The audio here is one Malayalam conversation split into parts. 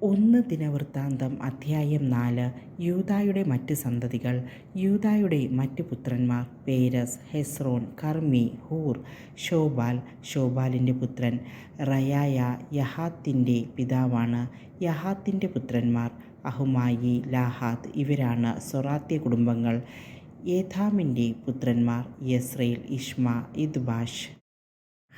ഒന്ന് ദിനവൃത്താന്തം അധ്യായം നാല് യൂതായുടെ മറ്റ് സന്തതികൾ യൂതായുടെ മറ്റ് പുത്രന്മാർ Perez Hezron Carmi Hur Shobal ഷോബാലിന്റെ പുത്രൻ റയായ യഹാത്തിന്റെ പിതാവാണ് യഹാത്തിന്റെ പുത്രന്മാർ അഹുമായി ലാഹാത്ത് ഇവരാണ് സൊറാത്യ കുടുംബങ്ങൾ ഏഥാമിന്റെ പുത്രന്മാർ യസ്രേൽ ഇഷ്മ ഇദ്ബാഷ്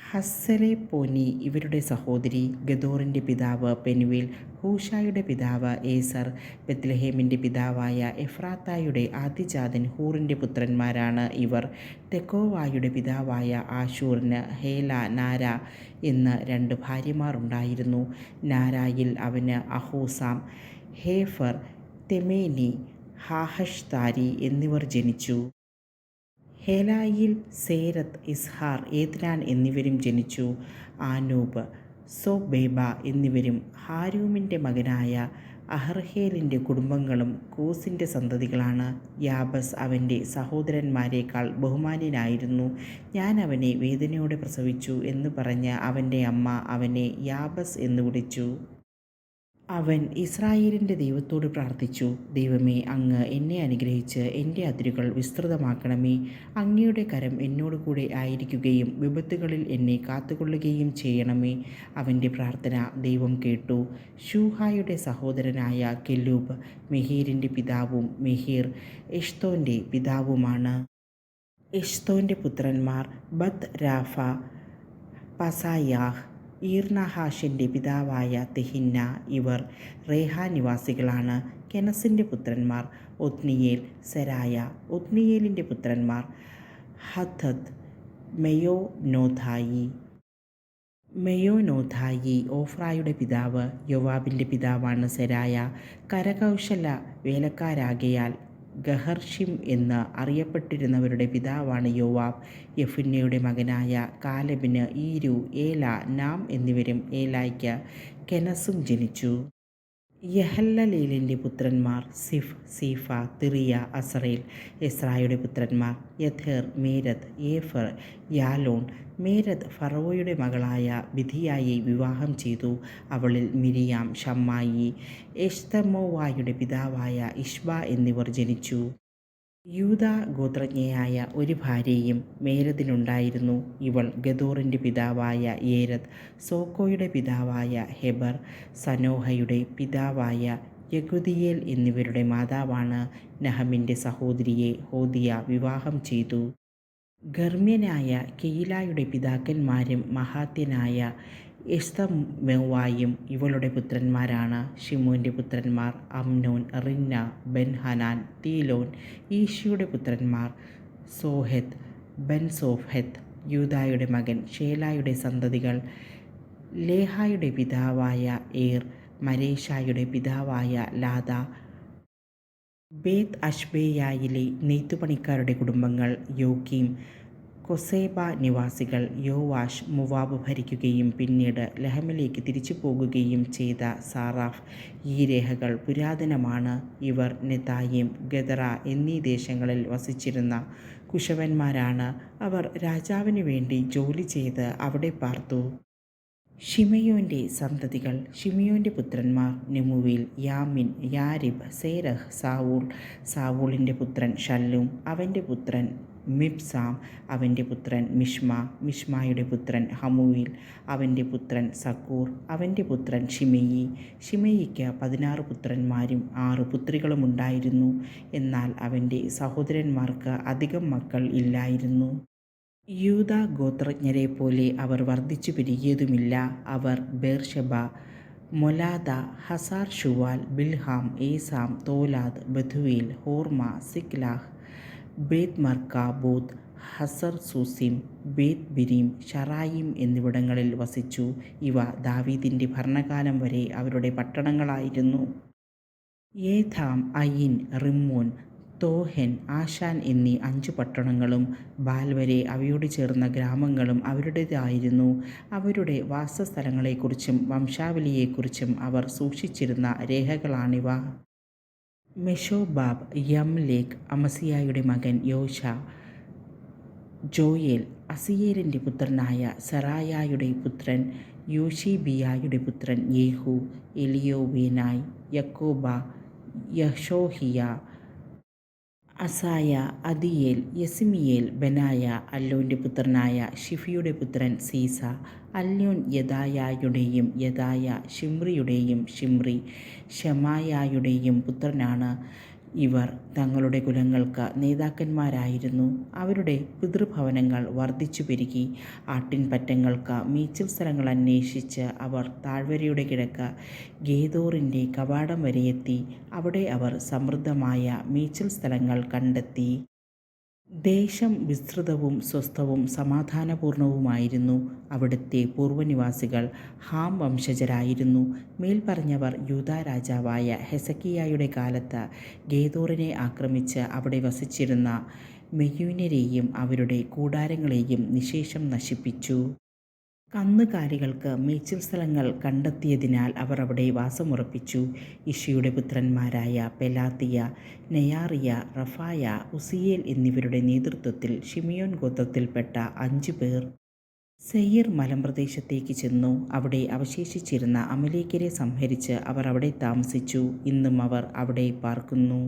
ഹസ്സലെ പോനി ഇവരുടെ സഹോദരി ഗദോറിന്റെ പിതാവ് പെനുവിൽ ഹൂഷായുടെ പിതാവ് ഏസർ ബത്ലഹേമിന്റെ പിതാവായ എഫ്രാത്തായുടെ ആദ്യജാതൻ ഹൂറിന്റെ പുത്രന്മാരാണ് ഇവർ. തെക്കോവായുടെ പിതാവായ ആഷൂറിന് ഹേല നാര എന്ന് രണ്ട് ഭാര്യമാരുണ്ടായിരുന്നു നാരായിൽ അവന് അഹൂസാം ഹേഫർ തെമേനി ഹാഹഷ്താരി എന്നിവർ ജനിച്ചു. ഹേലായിൽ സേരത്ത് ഇസ്ഹാർ ഏത്രാൻ എന്നിവരും ജനിച്ചു. ആനൂബ് സോബേബ എന്നിവരും ഹാരൂമിന്റെ മകനായ അഹർഹേലിന്റെ കുടുംബങ്ങളും കൂസിന്റെ സന്തതികളാണ്. യാബസ് അവന്റെ സഹോദരന്മാരെക്കാൾ ബഹുമാന്യനായിരുന്നു. ഞാൻ അവനെ വേദനയോടെ പ്രസവിച്ചു എന്ന് പറഞ്ഞ് അവന്റെ അമ്മ അവനെ യാബസ് എന്ന് വിളിച്ചു. അവൻ ഇസ്രായേലിന്റെ ദൈവത്തോട് പ്രാർത്ഥിച്ചു ദൈവമേ അങ്ങ് എന്നെ അനുഗ്രഹിച്ച് എന്റെ അതിരുകൾ വിസ്തൃതമാക്കണമേ. അങ്ങയുടെ കരം എന്നോട് കൂടെ ആയിരിക്കുകയും വിപത്തുകളിൽ എന്നെ കാത്തുകൊള്ളുകയും ചെയ്യണമേ. അവന്റെ പ്രാർത്ഥന ദൈവം കേട്ടു. ഷൂഹായുടെ സഹോദരനായ കെല്ലൂബ് മെഹീറിന്റെ പിതാവും മെഹീർ എഷ്തോന്റെ പിതാവുമാണ്. എഷ്തോന്റെ പുത്രന്മാർ ബത്ത് രാഫ പസായാഹ് ഈർണഹാഷിന്റെ പിതാവായ തെഹിന്ന ഇവർ റേഹ നിവാസികളാണ്. കെനസിന്റെ പുത്രന്മാർ ഒത്നിയേൽ സെരായ ഒത്നിയേലിന്റെ പുത്രന്മാർ ഹഥത് മെയോ മെയോനോധായി മെയോനോഥായി ഓഫ്രായുടെ പിതാവ് യോവാബിന്റെ പിതാവാണ് സെരായ. കരകൗശല വേലക്കാരാകയാൽ ഗഹർഷിം എന്ന് അറിയപ്പെട്ടിരുന്നവരുടെ പിതാവാണ് യോവാബ്. യഫുന്നയുടെ മകനായ കാലബിന് ഈരു ഏല നാം എന്നിവരും ഏലായ്ക്ക് കെനസും ജനിച്ചു. യഹല്ലലേലിന്റെ പുത്രന്മാർ സിഫ് സീഫ തിറിയ അസറേൽ എസ്രായുടെ പുത്രന്മാർ യഥേർ മേരത് ഏഫർ യാലോൺ മേരത് ഫറവോയുടെ മകളായ വിധിയായി വിവാഹം ചെയ്തു. അവളിൽ മിരിയാം ഷമ്മായി എഷ്തമോവായുടെ പിതാവായ ഇഷ്ബ എന്നിവർ ജനിച്ചു. യൂത ഗോത്രജ്ഞയായ ഒരു ഭാര്യയും മേരദിനുണ്ടായിരുന്നു ഇവൾ ഗദൂറിന്റെ പിതാവായ ഏരത് സോക്കോയുടെ പിതാവായ ഹെബർ സനോഹയുടെ പിതാവായ യഗുദിയേൽ എന്നിവരുടെ മാതാവാണ് നഹമിന്റെ സഹോദരിയെ ഹോദിയ വിവാഹം ചെയ്തു. ഗർമ്മ്യനായ കെയിലായുടെ പിതാക്കന്മാരും മഹാത്യനായ എസ്തമെവായും ഇവളുടെ പുത്രന്മാരാണ്. ഷിമോന്റെ പുത്രന്മാർ അംനോൻ റിന്ന ബെൻ ഹനാൻ തീലോൻ ഈശിയുടെ പുത്രന്മാർ സോഹെത്ത് ബെൻസോഫെത്ത് യൂതായുടെ മകൻ ഷേലായുടെ സന്തതികൾ ലേഹായുടെ പിതാവായ ഏർ മരേഷായുടെ പിതാവായ ലാദ ബേത്ത് അഷ്ബേയായിലെ നെയ്ത്തുപണിക്കാരുടെ കുടുംബങ്ങൾ യോക്കീം കൊസേബ നിവാസികൾ യോവാഷ് മുവാബ് ഭരിക്കുകയും പിന്നീട് ലഹമിലേക്ക് തിരിച്ചു പോകുകയും ചെയ്ത സാറാഫ് ഈ രേഖകൾ പുരാതനമാണ്. ഇവർ നെതായിം ഗദറ എന്നീ ദേശങ്ങളിൽ വസിച്ചിരുന്ന കുശവന്മാരാണ്. അവർ രാജാവിന് വേണ്ടി ജോലി ചെയ്ത് അവിടെ പാർത്തു. ഷിമയോന്റെ സന്തതികൾ ഷിമയോന്റെ പുത്രന്മാർ നെമുവിൽ യാമിൻ യാരിബ് സേരഹ് സാവൂൾ സാവൂളിന്റെ പുത്രൻ ഷല്ലും അവന്റെ പുത്രൻ മിബ്സാം അവന്റെ പുത്രൻ മിഷ്മ മിഷ്മയുടെ പുത്രൻ ഹമുവിൽ അവന്റെ പുത്രൻ സക്കൂർ അവന്റെ പുത്രൻ ഷിമയി. ഷിമയിക്ക് പതിനാറ് പുത്രന്മാരും ആറ് പുത്രികളുമുണ്ടായിരുന്നു എന്നാൽ അവന്റെ സഹോദരന്മാർക്ക് അധികം മക്കൾ ഇല്ലായിരുന്നു. യൂത ഗോത്രജ്ഞരെ പോലെ അവർ വർദ്ധിച്ചു പെരുകിയതുമില്ല. അവർ ബേർഷബ മൊലാദ ഹസാർ ഷുവാൽ ബിൽഹാം ഏസാം തോലാദ് ബധുവേൽ ഹോർമ സിക്ലാഹ് ബേത് മർക്കാബൂത്ത് ഹസർ സൂസിം ബേത് ബിരീം ഷറായിം എന്നിവിടങ്ങളിൽ വസിച്ചു. ഇവ ദാവീദിന്റെ ഭരണകാലം വരെ അവരുടെ പട്ടണങ്ങളായിരുന്നു. ഏഥാം അയിൻ റിമ്മോൻ തോഹെൻ ആശാൻ എന്നീ അഞ്ചു പട്ടണങ്ങളും ബാൽവരെ അവയോട് ചേർന്ന ഗ്രാമങ്ങളും അവരുടേതായിരുന്നു. അവരുടെ വാസസ്ഥലങ്ങളെക്കുറിച്ചും വംശാവലിയെക്കുറിച്ചും അവർ സൂക്ഷിച്ചിരുന്ന രേഖകളാണിവ. മെഷോബാബ് യംലേഖ് അമസിയായുടെ മകൻ യോശ ജോയേൽ അസിയേലിന്റെ പുത്രനായ സെറായായുടെ പുത്രൻ യോഷിബിയായുടെ പുത്രൻ യേഹു എലിയോവേനായ് യക്കോബ യഹോഷിയ അസായ അദിയേൽ യസിമിയേൽ ബനായ അല്ലോന്റെ പുത്രനായ ഷിഫിയുടെ പുത്രൻ സീസ അല്യോൻ യദായായുടെയും യദായ ഷിമ്രിയുടെയും ഷിമ്രി ഷമായായുടെയും പുത്രനാണ് ഇവർ തങ്ങളുടെ കുലങ്ങൾക്ക് നേതാക്കന്മാരായിരുന്നു. അവരുടെ പിതൃഭവനങ്ങൾ വർദ്ധിച്ചു പെരുകി. ആട്ടിൻപറ്റങ്ങൾക്ക് മേച്ചിൽ സ്ഥലങ്ങൾ അന്വേഷിച്ച് അവർ താഴ്വരയുടെ കിഴക്ക് ഗേദോറിന്റെ കവാടം വരെയെത്തി അവിടെ അവർ സമൃദ്ധമായ മേച്ചിൽ സ്ഥലങ്ങൾ കണ്ടെത്തി. ദേശം വിസ്തൃതവും സ്വസ്ഥവും സമാധാനപൂർണവുമായിരുന്നു അവിടുത്തെ പൂർവനിവാസികൾ. ഹാം വംശജരായിരുന്നു. മേൽപ്പറഞ്ഞവർ യൂദാ രാജാവായ ഹെസക്കിയായുടെ കാലത്ത് ഗേദോറിനെ ആക്രമിച്ച് അവിടെ വസിച്ചിരുന്ന മെയ്യൂനരെയും അവരുടെ കൂടാരങ്ങളെയും നിശേഷം നശിപ്പിച്ചു. കന്നുകാലികൾക്ക് മേച്ചിൽ സ്ഥലങ്ങൾ കണ്ടെത്തിയതിനാൽ അവർ അവിടെ വാസമുറപ്പിച്ചു. ഇഷിയുടെ പുത്രന്മാരായ പെലാത്തിയ നെയാറിയ റഫായ ഉസിയേൽ എന്നിവരുടെ നേതൃത്വത്തിൽ ഷിമിയോൻ ഗോത്രത്തിൽപ്പെട്ട അഞ്ചു പേർ സെയ്യർ മലമ്പ്രദേശത്തേക്ക് ചെന്നു. അവിടെ അവശേഷിച്ചിരുന്ന അമലേക്കരെ സംഹരിച്ച് അവർ അവിടെ താമസിച്ചു. ഇന്നും അവർ അവിടെ പാർക്കുന്നു.